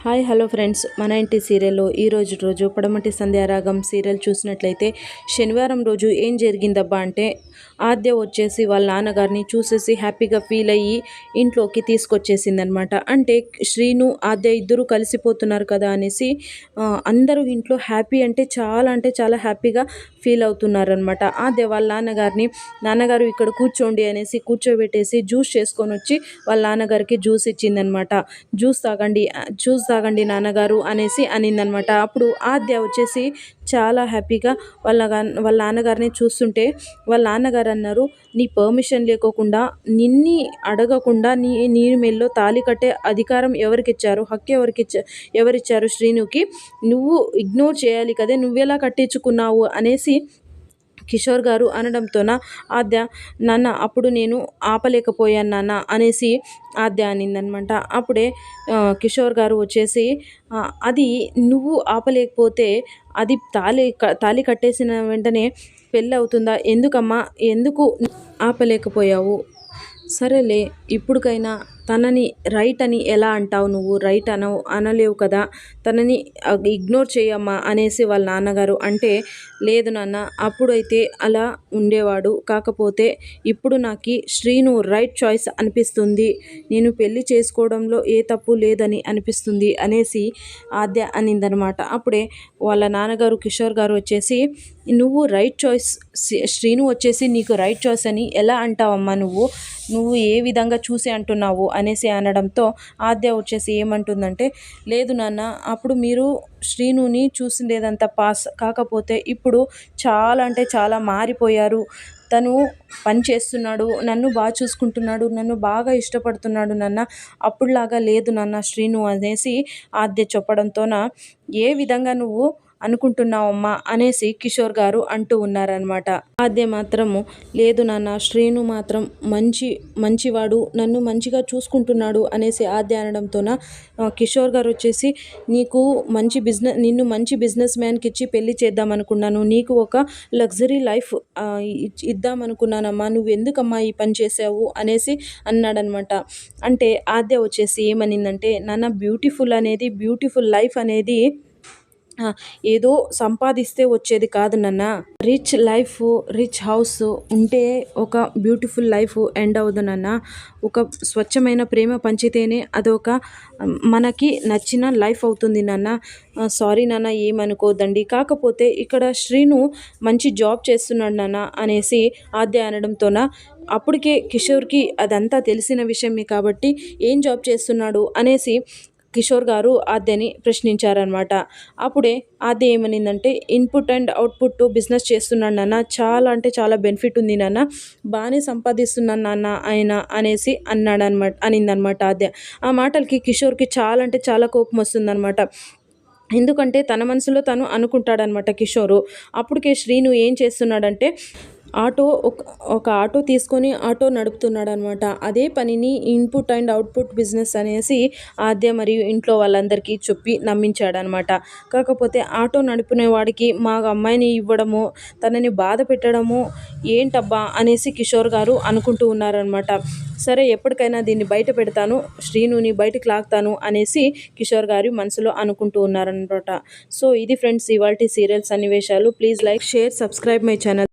Hi hello friends. మన ఇంటి సీరియల్లో ఈ రోజు రోజు పడమటి సంధ్యారాగం సీరియల్ చూసినట్లయితే శనివారం రోజు ఏం జరిగిందబ్బా అంటే ఆద్య వచ్చేసి వాళ్ళ నాన్నగారిని చూసేసి హ్యాపీగా ఫీల్ అయ్యి ఇంట్లోకి తీసుకొచ్చేసిందనమాట అంటే శ్రీను ఆద్య ఇద్దరు కలిసిపోతున్నారు కదా అనేసి అందరూ ఇంట్లో హ్యాపీ అంటే చాలా అంటే చాలా హ్యాపీగా ఫీల్ అవుతున్నారనమాట ఆద్య వాళ్ళ నాన్నగారిని నాన్నగారు ఇక్కడ కూర్చోండి అనేసి కూర్చోబెట్టేసి జ్యూస్ చేసుకొని వచ్చి వాళ్ళ నాన్నగారికి జ్యూస్ ఇచ్చిందనమాట జ్యూస్ తాగండి జ్యూస్ తాగండి నాన్నగారు అనేసి అనిందనమాట. అప్పుడు ఆద్య వచ్చేసి చాలా హ్యాపీగా వాళ్ళ వాళ్ళ నాన్నగారిని చూస్తుంటే వాళ్ళ నాన్నగారు అన్నారు నీ పర్మిషన్ లేకోకుండా నిన్ని అడగకుండా నీ నీ మెల్లో తాళి కట్టే అధికారం ఎవరికి ఇచ్చారు హక్కు ఎవరికి ఎవరిచ్చారు శ్రీనుకి? నువ్వు ఇగ్నోర్ చేయాలి కదే నువ్వెలా కట్టించుకున్నావు? అనేసి కిషోర్ గారు అనడంతోన ఆద్య నాన్న అప్పుడు నేను ఆపలేకపోయాను నాన్న అనేసి ఆద్య అనిందనమాట. అప్పుడే కిషోర్ గారు వచ్చేసి అది నువ్వు ఆపలేకపోతే అది తాళి తాళి కట్టేసిన వెంటనే పెళ్ళి అవుతుందా ఎందుకమ్మా? ఎందుకు ఆపలేకపోయావు? సరేలే ఇప్పుడుకైనా తనని రైట్ అని ఎలా అంటావు నువ్వు? రైట్ అనవు అనలేవు కదా? తనని ఇగ్నోర్ చేయమ్మా అనేసి వాళ్ళ నాన్నగారు అంటే లేదు నాన్న అప్పుడైతే అలా ఉండేవాడు. కాకపోతే ఇప్పుడు నాకు శ్రీను రైట్ చాయిస్ అనిపిస్తుంది. నేను పెళ్ళి చేసుకోవడంలో ఏ తప్పు లేదని అనిపిస్తుంది అనేసి ఆద్య అనిందనమాట. అప్పుడే వాళ్ళ నాన్నగారు కిషోర్ గారు వచ్చేసి నువ్వు రైట్ చాయిస్ శ్రీను వచ్చేసి నీకు రైట్ చాయిస్ అని ఎలా అంటావమ్మా నువ్వు? నువ్వు ఏ విధంగా చూసి అంటున్నావు? అనేసి అనడంతో ఆద్య వచ్చేసి ఏమంటుందంటే లేదు నాన్న అప్పుడు మీరు శ్రీనుని చూసిందేదంతా పాస్ కాకపోతే ఇప్పుడు చాలా అంటే చాలా మారిపోయారు. తను పని చేస్తున్నాడు నన్ను బాగా చూసుకుంటున్నాడు నన్ను బాగా ఇష్టపడుతున్నాడు నాన్న అప్పుడులాగా లేదు నాన్న శ్రీను అనేసి ఆద్య చెప్పడంతోన ఏ విధంగా నువ్వు అనుకుంటున్నావమ్మా అనేసి కిషోర్ గారు అంటూ ఉన్నారనమాట ఆద్య మాత్రము లేదు నాన్న శ్రీను మాత్రం మంచి మంచివాడు నన్ను మంచిగా చూసుకుంటున్నాడు అనేసి ఆద్య అనడంతోన కిషోర్ గారు వచ్చేసి నీకు మంచి బిజినెస్ నిన్ను మంచి బిజినెస్ మ్యాన్కి ఇచ్చి పెళ్ళి చేద్దాం అనుకున్నాను నీకు ఒక లగ్జరీ లైఫ్ ఆ, ఇచ్- ఇద్దామనుకున్నానమ్మా. నువ్వు ఎందుకమ్మా ఈ పని చేసావు అనేసి అన్నాడనమాట అంటే ఆద్య వచ్చేసి ఏమనిందంటే నాన్న బ్యూటిఫుల్ అనేది బ్యూటిఫుల్ లైఫ్ అనేది ఏదో సంపాదిస్తే వచ్చేది కాదు నాన్న. రిచ్ లైఫ్ రిచ్ హౌస్ ఉంటే ఒక బ్యూటిఫుల్ లైఫ్ ఎండ్ అవ్వదు నాన్న. ఒక స్వచ్ఛమైన ప్రేమ పంచితేనే అదొక మనకి నచ్చిన లైఫ్ అవుతుంది నాన్న. సారీ నాన్న ఏమనుకోదండి కాకపోతే ఇక్కడ శ్రీను మంచి జాబ్ చేస్తున్నాడు నాన్న అనేసి ఆద్య అనడంతోన అప్పటికే కిషోర్కి అదంతా తెలిసిన విషయమే కాబట్టి ఏం జాబ్ చేస్తున్నాడు అనేసి కిషోర్ గారు ఆద్యని ప్రశ్నించారనమాట అప్పుడే ఆద్య ఏమనిందంటే ఇన్పుట్ అండ్ అవుట్పుట్ బిజినెస్ చేస్తున్నాడు నాన్న. చాలా అంటే చాలా బెనిఫిట్ ఉంది నాన్న. బాగానే సంపాదిస్తున్నాను నాన్న ఆయన అనేసి అన్నాడనమాట అనిందనమాట ఆద్య. ఆ మాటలకి కిషోర్కి చాలా అంటే చాలా కోపం వస్తుందన్నమాట. ఎందుకంటే తన మనసులో తను అనుకుంటాడనమాట కిషోరు. అప్పటికే శ్రీను ఏం చేస్తున్నాడంటే ఆటో ఒక ఒక ఆటో తీసుకొని ఆటో నడుపుతున్నాడు అనమాట అదే పనిని ఇన్పుట్ అండ్ అవుట్పుట్ బిజినెస్ అనేసి ఆద్య మరియు ఇంట్లో వాళ్ళందరికీ చెప్పి నమ్మించాడనమాట. కాకపోతే ఆటో నడుపునేవాడికి వాడికి మా అమ్మాయిని ఇవ్వడము తనని బాధ పెట్టడము ఏంటబ్బా అనేసి కిషోర్ గారు అనుకుంటూ ఉన్నారనమాట. సరే ఎప్పటికైనా దీన్ని బయట పెడతాను శ్రీనుని బయటకు లాగుతాను అనేసి కిషోర్ గారు మనసులో అనుకుంటూ ఉన్నారనమాట. సో ఇది ఫ్రెండ్స్ ఇవాళ సీరియల్ సన్నివేశాలు. Please like share subscribe my channel.